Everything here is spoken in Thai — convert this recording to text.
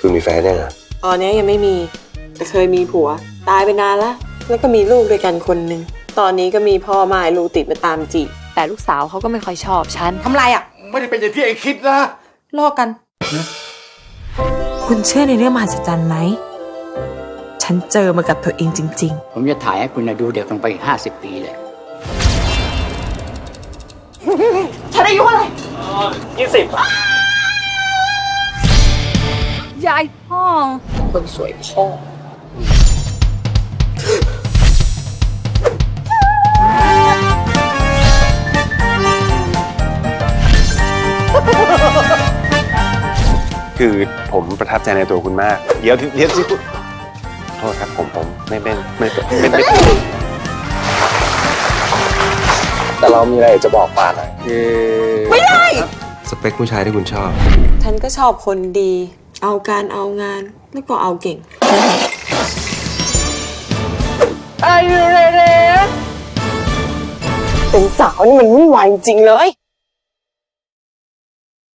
คุณมีแฟนยังอะตอนนี้ยังไม่มี แต่เคยมีผัว ตายไปนานละแล้วก็มีลูกด้วยกันคนหนึ่งตอนนี้ก็มีพ่อมาให้ลูกติดมาตามจีบแต่ลูกสาวเขาก็ไม่ค่อยชอบฉันทำไรอะไม่ได้เป็นอย่างที่เองคิดนะลอกกัน คุณเชื่อในเรื่องมหัศจรรย์ไหม ฉันเจอมากับตัวเองจริง ๆ ผมจะถ่ายให้คุณนะดูเด็กลงไปอีก50ปีเลย ฉันอายุอะไรยา ยพ่อคนสวยพ่อคือผมประทับใจในตัวคุณมาก เดี๋ยวเดี๋ยวสิคุณโทษครับผมผมไม่ไม่ไม่ไม่ไม่ไม่แต่เรามีอะไรจะบอกปาหน่อยคือไม่ได้ สเปคผู้ชายที่คุณชอบ ฉันก็ชอบคนดี เอาการเอางานแล้วก็เอาเก่งเป็นสาวนี่มันวุ่นวายจริงๆเลย